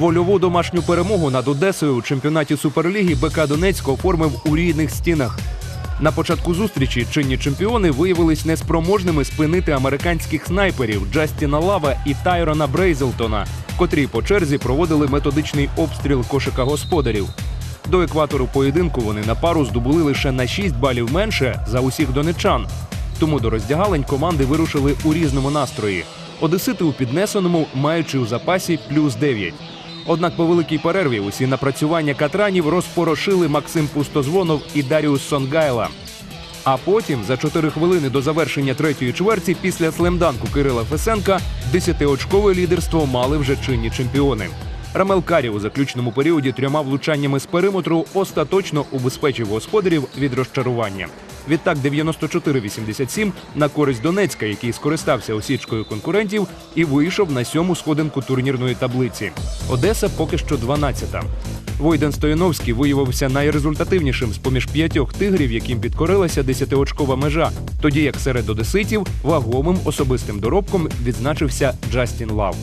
Вольову домашню перемогу над Одесою у чемпіонаті Суперліги БК Донецьк оформив у рідних стінах. На початку зустрічі чинні чемпіони виявились неспроможними спинити американських снайперів Джастіна Лава і Тайрона Брейзелтона, котрі по черзі проводили методичний обстріл кошика господарів. До екватору поєдинку вони на пару здобули лише на 6 балів менше за усіх донечан. Тому до роздягалень команди вирушили у різному настрої. Одесити у піднесеному, маючи у запасі плюс 9. Однак по великій перерві усі напрацювання катранів розпорошили Максим Пустозвонов і Даріус Сонгайла. А потім, за 4 хвилини до завершення третьої чверті, після слемданку Кирила Фесенка, десятиочкове лідерство мали вже чинні чемпіони. Рамел Карі у заключному періоді трьома влучаннями з периметру остаточно убезпечив господарів від розчарування. Відтак 94-87 на користь Донецька, який скористався осічкою конкурентів і вийшов на сьому сходинку турнірної таблиці. Одеса поки що 12-та. Войден Стояновський виявився найрезультативнішим з поміж п'ятьох тигрів, яким підкорилася десятиочкова межа, тоді як серед одеситів вагомим особистим доробком відзначився Джастін Лав.